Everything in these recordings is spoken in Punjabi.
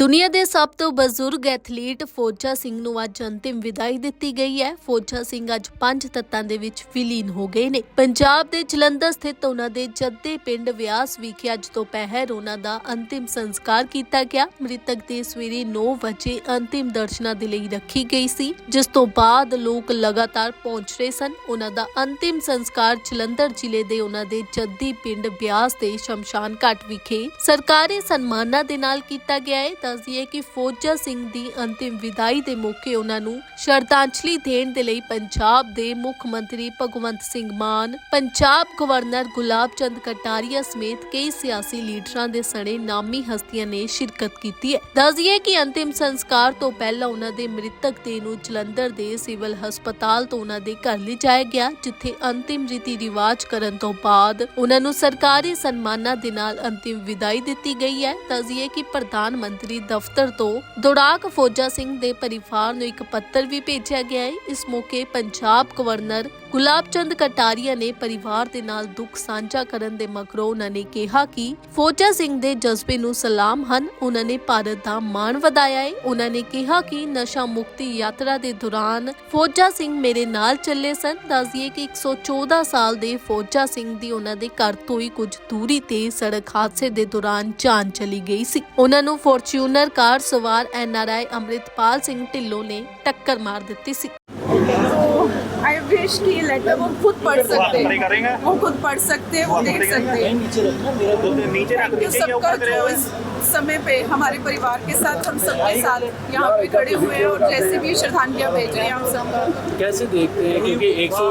ਦੁਨੀਆ ਦੇ ਸਭ ਤੋਂ ਬਜ਼ੁਰਗ ਐਥਲੀਟ ਫੌਜਾ ਸਿੰਘ ਨੂੰ ਅੱਜ ਅੰਤਿਮ ਵਿਦਾਈ ਦਿੱਤੀ ਗਈ ਹੈ। ਫੌਜਾ ਸਿੰਘ ਅੱਜ ਪੰਜ ਤੱਤਾਂ ਦੇ ਵਿੱਚ ਵਿਲੀਨ ਹੋ ਗਏ ਨੇ। ਪੰਜਾਬ ਦੇ ਜਲੰਧਰ ਸਥਿਤ ਉਹਨਾਂ ਦੇ ਜੱਦੇ ਪਿੰਡ ਵਿਆਸ ਵਿਖੇ ਅੱਜ ਤੋਂ ਪਹਿਰ ਉਹਨਾਂ ਦਾ ਅੰਤਿਮ ਸੰਸਕਾਰ ਕੀਤਾ ਗਿਆ। ਮ੍ਰਿਤਕ ਦੀ ਸਵੇਰੇ 9 ਵਜੇ ਅੰਤਿਮ ਦਰਸ਼ਨਾਂ ਦੇ ਲਈ ਰੱਖੀ ਗਈ ਸੀ, ਜਿਸ ਤੋਂ ਬਾਅਦ ਲੋਕ ਲਗਾਤਾਰ ਪਹੁੰਚ ਰਹੇ ਸਨ। ਉਹਨਾਂ ਦਾ ਅੰਤਿਮ ਸੰਸਕਾਰ ਜਲੰਧਰ ਜ਼ਿਲ੍ਹੇ ਦੇ ਉਹਨਾਂ ਦੇ ਜੱਦੀ ਪਿੰਡ ਬਿਆਸ ਦੇ ਸ਼ਮਸ਼ਾਨ ਘਾਟ ਵਿਖੇ ਸਰਕਾਰੀ ਸਨਮਾਨਾਂ ਦੇ ਨਾਲ ਕੀਤਾ ਗਿਆ ਹੈ। ਦੱਸਦੀਏ ਕਿ ਫੌਜਾ ਸਿੰਘ ਦੀ ਅੰਤਿਮ ਵਿਦਾਈ ਦੇ ਮੌਕੇ ਉਹਨਾਂ ਨੂੰ ਸ਼ਰਧਾਂਜਲੀ ਦੇਣ ਦੇ ਲਈ ਪੰਜਾਬ ਦੇ ਮੁੱਖ ਮੰਤਰੀ ਭਗਵੰਤ ਸਿੰਘ ਮਾਨ, ਪੰਜਾਬ ਗਵਰਨਰ ਗੁਲਾਬ ਚੰਦ ਕਟਾਰੀਆ ਸਮੇਤ ਕਈ ਸਿਆਸੀ ਲੀਡਰਾਂ ਦੇ ਸਣੇ ਨਾਮੀ ਹਸਤੀਆਂ ਨੇ ਸ਼ਿਰਕਤ ਕੀਤੀ ਹੈ। ਦੱਸਦੀਏ ਕਿ ਅੰਤਿਮ ਸੰਸਕਾਰ ਤੋਂ ਪਹਿਲਾਂ ਉਹਨਾਂ ਦੇ ਮ੍ਰਿਤਕ ਦੇਹ ਨੂੰ ਜਲੰਧਰ ਦੇ ਸਿਵਲ ਹਸਪਤਾਲ ਤੋਂ ਉਹਨਾਂ ਦੇ ਘਰ ਲਿਜਾਇਆ ਗਿਆ, ਜਿੱਥੇ ਅੰਤਿਮ ਰੀਤੀ ਰਿਵਾਜ ਕਰਨ ਤੋਂ ਬਾਅਦ ਉਹਨਾਂ ਨੂੰ ਸਰਕਾਰੀ ਸਨਮਾਨਾਂ ਦੇ ਨਾਲ ਅੰਤਿਮ ਵਿਦਾਈ ਦਿੱਤੀ ਗਈ ਹੈ। ਦੱਸਦੀਏ ਕਿ ਪ੍ਰਧਾਨ ਮੰਤਰੀ ਦਫ਼ਤਰ ਤੋਂ ਦੌੜਾਕ ਫੌਜਾ ਸਿੰਘ ਦੇ ਪਰਿਵਾਰ ਨੂੰ ਇੱਕ ਪੱਤਰ ਵੀ ਭੇਜਿਆ ਗਿਆ ਹੈ। ਇਸ ਮੌਕੇ ਪੰਜਾਬ ਗਵਰਨਰ ਗੁਲਾਬ ਚੰਦ ਕਟਾਰੀਆ ਨੇ ਪਰਿਵਾਰ ਦੇ ਨਾਲ ਦੁੱਖ ਸਾਂਝਾ ਕਰਨ ਦੇ ਮਗਰੋਂ ਉਹਨਾਂ ਨੇ ਕਿਹਾ ਕਿ ਫੌਜਾ ਸਿੰਘ ਦੇ ਜਜ਼ਬੇ ਨੂੰ ਸਲਾਮ ਹਨ। ਉਹਨਾਂ ਨੇ ਭਾਰਤ ਦਾ ਮਾਣ ਵਧਾਇਆ ਹੈ। ਉਹਨਾਂ ਨੇ ਕਿਹਾ ਕਿ ਨਸ਼ਾ ਮੁਕਤੀ ਯਾਤਰਾ ਦੇ ਦੌਰਾਨ ਫੌਜਾ ਸਿੰਘ ਮੇਰੇ ਨਾਲ ਚੱਲੇ ਸਨ। ਦੱਸਦੀਏ ਕਿ 114 ਸਾਲ ਦੇ ਫੌਜਾ ਸਿੰਘ ਦੀ ਉਹਨਾਂ ਦੇ ਘਰ ਤੋਂ ਹੀ ਕੁਝ ਦੂਰੀ ਤੇ ਸੜਕ ਹਾਦਸੇ ਦੇ ਦੌਰਾਨ ਜਾਨ ਚਲੀ ਗਈ ਸੀ। ਉਹਨਾਂ ਨੂੰ ਫੋਰਚੂਨਰ ਕਾਰ ਸਵਾਰ ਐਨਆਰਆਈ ਅੰਮ੍ਰਿਤਪਾਲ ਸਿੰਘ ਢਿੱਲੋਂ ਨੇ ਟੱਕਰ ਮਾਰ ਦਿੱਤੀ ਸੀ तो आई विश कि ये लेटर वो खुद पढ़ सकते नहीं करेंगे? हैं वो खुद पढ़ सकते हैं वो देख सकते हैं नीचे रख थैंक यू नीचे के सबका ऊपर करे जो हुए इस समय पे हमारे परिवार के साथ हम सबके साथ यहाँ पे खड़े हुए हैं और जैसे भी श्रद्धांजलियाँ भेज रहे हैं हम सब। कैसे देखते हैं? क्योंकि 100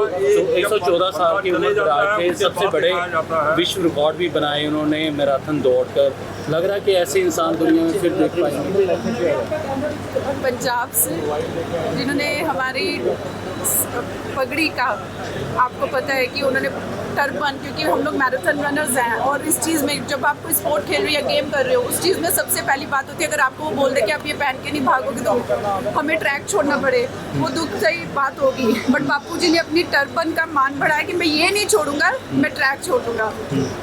114 साल की उम्र के सबसे बड़े विश्व रिकॉर्ड भी बनाए उन्होंने मैराथन दौड़ कर लग रहा है कि ऐसे इंसान दुनिया में फिर देख पाएँगे। पंजाब से जिन्होंने हमारी पगड़ी का आपको पता है कि उन्होंने टर्बन क्योंकि हम लोग मैराथन रनर्स हैं और इस चीज़ में जब आप कोई स्पोर्ट खेल रहे हो या गेम कर रहे हो उस चीज़ में सबसे पहली बात होती है, अगर आपको वो बोल दे कि आप ये पहन के नहीं भागोगे तो हमें ट्रैक छोड़ना पड़े। वो दुख सही बात होगी। बट बापू जी ने अपनी टर्बन का मान बढ़ाया कि मैं ये नहीं छोड़ूँगा, मैं ट्रैक छोड़ूँगा।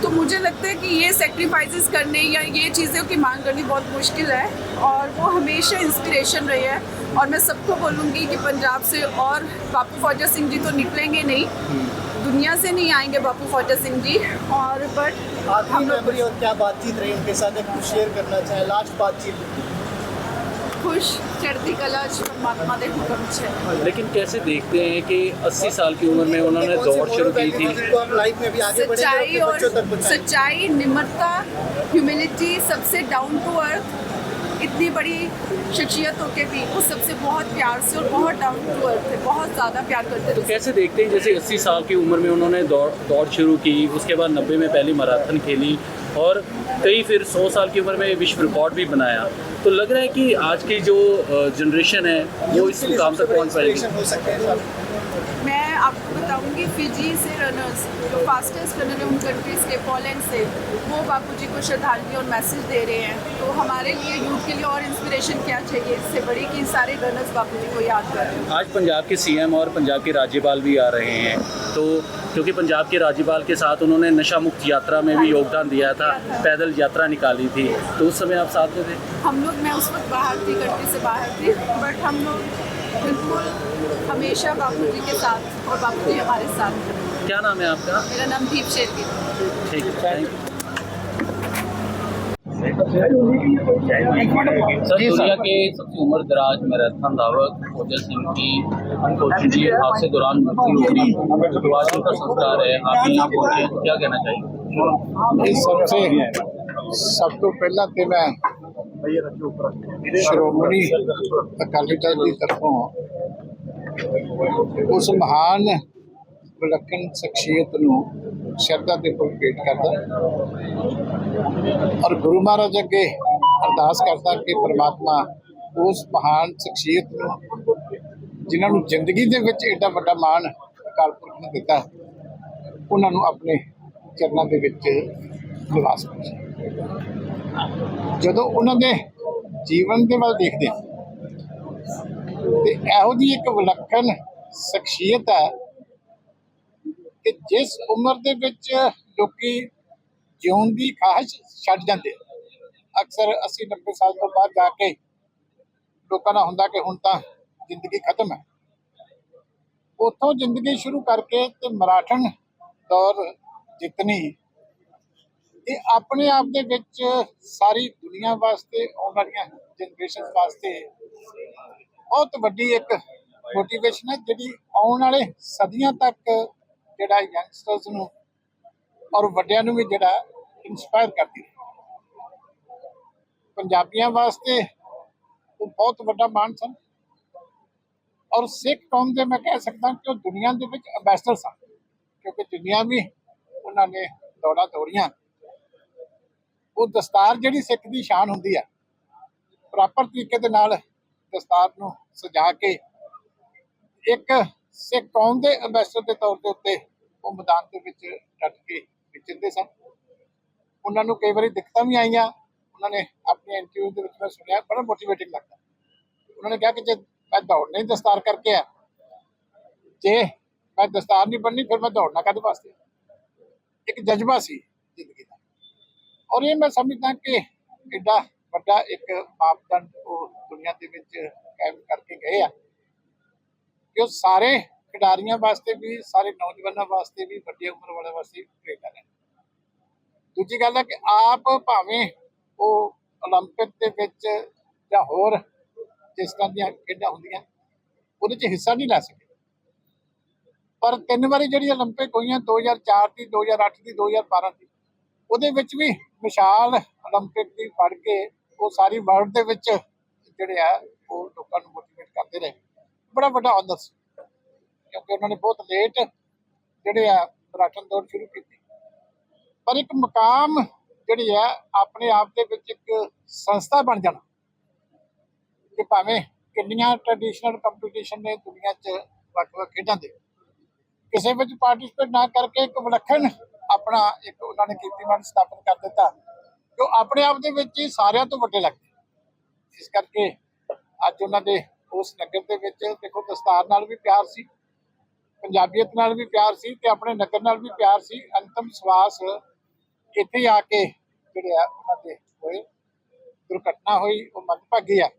तो मुझे लगता है कि ये सेक्रीफाइसेस करने या ये चीज़ों की मांग करनी बहुत मुश्किल है और वो हमेशा इंस्पिरेशन रही है। और मैं सबको बोलूँगी कि पंजाब से और बापू फौजा सिंह जी तो निकलेंगे नहीं। दुनिया से नहीं आएँगे बापू फौजा सिंह जी और बट आखिरी मेमोरी और क्या बातचीत रही उनके साथ? एक कुछ शेयर करना चाहे लास्ट बातचीत। खुश चढ़ती कला परमात्मा दे हुक्म छ। लेकिन कैसे देखते हैं कि 80 साल की उम्र में उन्होंने दौड़ शुरू की थी? लाइफ में भी आगे बढ़ेंगे सच्चाई और बच्चों तक बताएँ सच्चाई निम्रता ह्यूमिलिटी सबसे डाउन टू अर्थ इतनी बड़ी शख्सियत होके भी वो सबसे बहुत प्यार से और बहुत डाउन टू अर्थ थे बहुत ज़्यादा प्यार करते तो थे कैसे देखते हैं? जैसे 80 साल की उम्र में उन्होंने दौड़ दौड़ शुरू की उसके बाद 90 में पहली मैराथन खेली और कई फिर 100 साल की उम्र में विश्व रिकॉर्ड भी बनाया। तो लग रहा है कि आज की जो जनरेशन है वो इस मुकाम तक पहुँच पाएगी। मैं आपको बताऊँगी फिजी से रनर्स जो फास्टेस्ट रनर है उन कंट्रीज़ के पोलैंड से वो बापू जी को श्रद्धांजलि और मैसेज दे रहे हैं। तो हमारे लिए यूथ के लिए और इंस्पिरेशन क्या चाहिए? इससे बड़ी कि सारे रनर्स बापूजी को याद कर। रहे हैं आज पंजाब के सीएम और पंजाब के राज्यपाल भी आ रहे हैं। तो क्योंकि पंजाब के राज्यपाल के साथ उन्होंने नशा मुक्त यात्रा में भी योगदान दिया था पैदल यात्रा निकाली थी। तो उस समय आप साथ में थे? हम लोग मैं उस वक्त बाहर थी कंट्री से बाहर थी बट हम लोग बिल्कुल हमेशा बापू जी के साथ और बापू जी हमारे साथ। क्या नाम है आपका? मेरा नाम दीप शेरगी ठीक है सर दुनिया के सबसे उम्र दराज मैराथन धावक फौजा सिंह की अनफॉर्चुनेटली हादसे दौरान मृत्यु हो गई। तो आज उनका संस्कार है आप यहाँ पहुँचे क्या कहना चाहिए सबसे सब तो पहला तो मैं ਸ਼੍ਰੋਮਣੀ ਅਕਾਲੀ ਦਲ ਦੀ ਤਰਫੋਂ ਉਸ ਮਹਾਨ ਵਿਲੱਖਣ ਸ਼ਖਸੀਅਤ ਨੂੰ ਸ਼ਰਧਾ ਦੇ ਫੁੱਲ ਭੇਟ ਕਰਦਾ ਔਰ ਗੁਰੂ ਮਹਾਰਾਜ ਅੱਗੇ ਅਰਦਾਸ ਕਰਦਾ ਕਿ ਪ੍ਰਮਾਤਮਾ ਉਸ ਮਹਾਨ ਸ਼ਖਸੀਅਤ ਨੂੰ ਜਿਨ੍ਹਾਂ ਨੂੰ ਜ਼ਿੰਦਗੀ ਦੇ ਵਿੱਚ ਏਡਾ ਵੱਡਾ ਮਾਣ ਅਕਾਲ ਪੁਰਖ ਨੇ ਦਿੱਤਾ ਉਹਨਾਂ ਨੂੰ ਆਪਣੇ ਚਰਨਾਂ ਦੇ ਵਿੱਚ ਨਿਵਾਸ ਬਖਸ਼ੇ ਜਦੋਂ ਉਹਨਾਂ ਦੇ ਜੀਵਨ ਦੇ ਵੱਲ ਦੇਖਦੇ ਹਾਂ, ਤੇ ਇਹੋ ਜਿਹੀ ਇੱਕ ਵਿਲੱਖਣ ਸ਼ਖਸੀਅਤ ਹੈ ਕਿ ਜਿਸ ਉਮਰ ਦੇ ਵਿੱਚ ਲੋਕੀ ਜਿਉਣ ਦੀ ਖਾਹਿਸ਼ ਛੱਡ ਜਾਂਦੇ ਅਕਸਰ 80 90 ਸਾਲ ਤੋਂ ਬਾਅਦ ਜਾ ਕੇ ਲੋਕਾਂ ਦਾ ਹੁੰਦਾ ਕਿ ਹੁਣ ਤਾਂ ਜ਼ਿੰਦਗੀ ਖਤਮ ਹੈ। ਉੱਥੋਂ ਜ਼ਿੰਦਗੀ ਸ਼ੁਰੂ ਕਰਕੇ ਤੇ ਮਰਾਠਣ ਦੌਰ ਜਿੱਤਣੀ ਇਹ ਆਪਣੇ ਆਪ ਦੇ ਵਿੱਚ ਸਾਰੀ ਦੁਨੀਆ ਵਾਸਤੇ, ਆਉਣ ਵਾਲੀਆਂ ਜਨਰੇਸ਼ਨ ਵਾਸਤੇ ਬਹੁਤ ਵੱਡੀ ਇੱਕ ਮੋਟੀਵੇਸ਼ਨ ਹੈ, ਜਿਹੜੀ ਆਉਣ ਵਾਲੇ ਸਦੀਆਂ ਤੱਕ ਜਿਹੜਾ ਯੰਗਸਟਰਸ ਨੂੰ ਔਰ ਵੱਡਿਆਂ ਨੂੰ ਵੀ ਜਿਹੜਾ ਇਨਸਪਾਇਰ ਕਰਦੀ ਹੈ ਪੰਜਾਬੀਆਂ ਵਾਸਤੇ ਉਹ ਬਹੁਤ ਵੱਡਾ ਮਾਣ ਸਨ। ਔਰ ਸਿੱਖ ਕੌਮ ਦੇ ਮੈਂ ਕਹਿ ਸਕਦਾ ਕਿ ਉਹ ਦੁਨੀਆ ਦੇ ਵਿੱਚ ਅੰਬੈਸਡਰ ਸਨ, ਕਿਉਂਕਿ ਦੁਨੀਆ ਵੀ ਉਹਨਾਂ ਨੇ ਦੌੜਾ ਦੌੜੀਆਂ ਉਹ ਦਸਤਾਰ ਜਿਹੜੀ ਸਿੱਖ ਦੀ ਸ਼ਾਨ ਹੁੰਦੀ ਹੈ ਪ੍ਰੋਪਰ ਤਰੀਕੇ ਦੇ ਨਾਲ ਦਸਤਾਰ ਨੂੰ ਸਜਾ ਕੇ ਇੱਕ ਸਿੱਖ ਕੌਮ ਦੇ ਅੰਬੈਸਡਰ ਦੇ ਤੌਰ ਦੇ ਉੱਤੇ ਉਹ ਮੈਦਾਨ ਦੇ ਵਿੱਚ ਡਟ ਕੇ ਵਿਚਰਦੇ ਸਨ। ਉਹਨਾਂ ਨੂੰ ਕਈ ਵਾਰੀ ਦਿੱਕਤਾਂ ਵੀ ਆਈਆਂ, ਉਹਨਾਂ ਨੇ ਆਪਣੇ ਇੰਟਰਵਿਊ ਦੇ ਵਿੱਚ ਮੈਂ ਸੁਣਿਆ, ਬੜਾ ਮੋਟੀਵੇਟਿੰਗ ਲੱਗਦਾ। ਉਹਨਾਂ ਨੇ ਕਿਹਾ ਕਿ ਜੇ ਮੈਂ ਦੌੜਨਾ ਹੀ ਦਸਤਾਰ ਕਰਕੇ ਆ ਜੇ ਮੈਂ ਦਸਤਾਰ ਨਹੀਂ ਬੰਨੀ ਫਿਰ ਮੈਂ ਦੌੜਨਾ ਕਾਹਦੇ ਵਾਸਤੇ? ਇੱਕ ਜਜ਼ਬਾ ਸੀ ਔਰ ਇਹ ਮੈਂ ਸਮਝਦਾ ਕਿ ਐਡਾ ਵੱਡਾ ਇੱਕ ਮਾਪਦੰਡ ਉਹ ਦੁਨੀਆ ਦੇ ਵਿੱਚ ਕਾਇਮ ਕਰਕੇ ਗਏ ਆ ਕਿ ਉਹ ਸਾਰੇ ਖਿਡਾਰੀਆਂ ਵਾਸਤੇ ਵੀ ਸਾਰੇ ਨੌਜਵਾਨਾਂ ਵਾਸਤੇ ਵੀ ਵੱਡੀ ਉਮਰ ਵਾਲਿਆਂ ਵਾਸਤੇ ਵੀ ਪ੍ਰੇਰਨਾ ਨੇ ਦੂਜੀ ਗੱਲ ਹੈ ਕਿ ਆਪ ਭਾਵੇਂ ਉਹ 올림픽 ਦੇ ਵਿੱਚ ਜਾਂ ਹੋਰ ਜਿਸ ਤਰ੍ਹਾਂ ਦੀਆਂ ਖੇਡਾਂ ਹੁੰਦੀਆਂ ਉਹਦੇ 'ਚ ਹਿੱਸਾ ਨਹੀਂ ਲੈ ਸਕੇ ਪਰ ਤਿੰਨ ਵਾਰੀ ਜਿਹੜੀ 올림픽 ਹੋਈਆਂ 2004 ਦੀ 2008 ਦੀ 2012 ਦੀ ਉਹਦੇ ਵਿੱਚ ਵੀ ਵਿਸ਼ਾਲ 올림픽 ਦੀ ਫੜ ਕੇ ਉਹ ਸਾਰੀ ਵਰਲਡ ਦੇ ਵਿੱਚ ਜਿਹੜੇ ਆ ਉਹ ਲੋਕਾਂ ਨੂੰ ਮੋਟੀਵੇਟ ਕਰਦੇ ਰਹੇ ਬੜਾ ਵੱਡਾ ਆਨਰ ਸੀ ਕਿਉਂਕਿ ਉਹਨਾਂ ਨੇ ਬਹੁਤ ਲੇਟ ਜਿਹੜੇ ਆ ਮਰਾਠਨ ਦੌੜ ਸ਼ੁਰੂ ਕੀਤੀ ਪਰ ਇੱਕ ਮਕਾਮ ਜਿਹੜੀ ਆ ਆਪਣੇ ਆਪ ਦੇ ਵਿੱਚ ਇੱਕ ਸੰਸਥਾ ਬਣ ਜਾਣਾ ਕਿ ਭਾਵੇਂ ਕਿੰਨੀਆਂ ਟ੍ਰੈਡੀਸ਼ਨਲ ਕੰਪੀਟੀਸ਼ਨ ਨੇ ਦੁਨੀਆ 'ਚ ਵੱਖ-ਵੱਖ ਖੇਡਾਂ ਦੇ ਕਿਸੇ ਵਿੱਚ ਪਾਰਟਿਸਿਪੇਟ ਨਾ ਕਰਕੇ ਇੱਕ ਵਿਲੱਖਣ ਆਪਣਾ ਇੱਕ ਉਹਨਾਂ ਨੇ ਕੀਰਤੀਮਾਨ ਸਥਾਪਿਤ ਕਰ ਦਿੱਤਾ। ਜੋ ਆਪਣੇ ਆਪ ਦੇ ਵਿੱਚ ਹੀ ਸਾਰਿਆਂ ਤੋਂ ਵੱਡੇ ਲੱਗਦੇ ਇਸ ਕਰਕੇ ਅੱਜ ਉਹਨਾਂ ਦੇ ਉਸ ਨਗਰ ਦੇ ਵਿੱਚ ਦੇਖੋ ਦਸਤਾਰ ਨਾਲ ਵੀ ਪਿਆਰ ਸੀ, ਪੰਜਾਬੀਅਤ ਨਾਲ ਵੀ ਪਿਆਰ ਸੀ ਤੇ ਆਪਣੇ ਨਗਰ ਨਾਲ ਵੀ ਪਿਆਰ ਸੀ। ਅੰਤਮ ਸਵਾਸ ਇੱਥੇ ਆ ਕੇ ਜਿਹੜੇ ਆ ਉਹਨਾਂ ਦੇ ਹੋਏ, ਦੁਰਘਟਨਾ ਹੋਈ, ਉਹ ਮੰਦਭਾਗੀ ਆ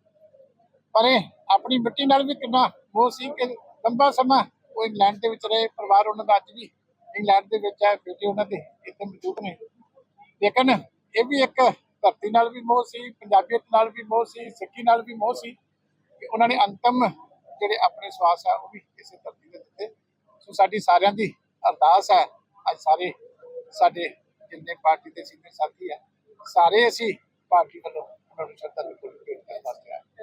ਪਰ ਇਹ ਆਪਣੀ ਮਿੱਟੀ ਨਾਲ ਵੀ ਕਿੰਨਾ ਮੋਹ ਸੀ ਕਿ ਲੰਬਾ ਸਮਾਂ ਉਹ ਇੰਗਲੈਂਡ ਦੇ ਵਿੱਚ ਰਹੇ, ਪਰਿਵਾਰ ਉਹਨਾਂ ਦਾ ਅੱਜ ਵੀ ਇੰਗਲੈਂਡ ਦੇ ਵਿੱਚ ਹੈ ਬੇਟੇ ਉਹਨਾਂ ਦੇ ਇੱਥੇ ਮੌਜੂਦ ਨੇ। ਲੇਕਿਨ ਇਹ ਵੀ ਇੱਕ ਧਰਤੀ ਨਾਲ ਵੀ ਮੋਹ ਸੀ, ਪੰਜਾਬੀਅਤ ਨਾਲ ਵੀ ਮੋਹ ਸੀ, ਸਿੱਖੀ ਨਾਲ ਵੀ ਮੋਹ ਸੀ ਕਿ ਉਹਨਾਂ ਨੇ ਅੰਤਮ ਜਿਹੜੇ ਆਪਣੇ ਸਵਾਸ ਆ, ਉਹ ਵੀ ਇਸੇ ਧਰਤੀ ਦੇ ਦਿੱਤੇ। ਸੋ ਸਾਡੀ ਸਾਰਿਆਂ ਦੀ ਅਰਦਾਸ ਹੈ, ਅੱਜ ਸਾਰੇ ਸਾਡੇ ਜਿੰਨੇ ਪਾਰਟੀ ਦੇ ਸੀਨੀਅਰ ਸਾਥੀ ਆ, ਸਾਰੇ ਅਸੀਂ ਪਾਰਟੀ ਵੱਲੋਂ ਉਹਨਾਂ ਨੂੰ ਸ਼ਰਧਾ ਦੇ ਫੁੱਲ ਭੇਟ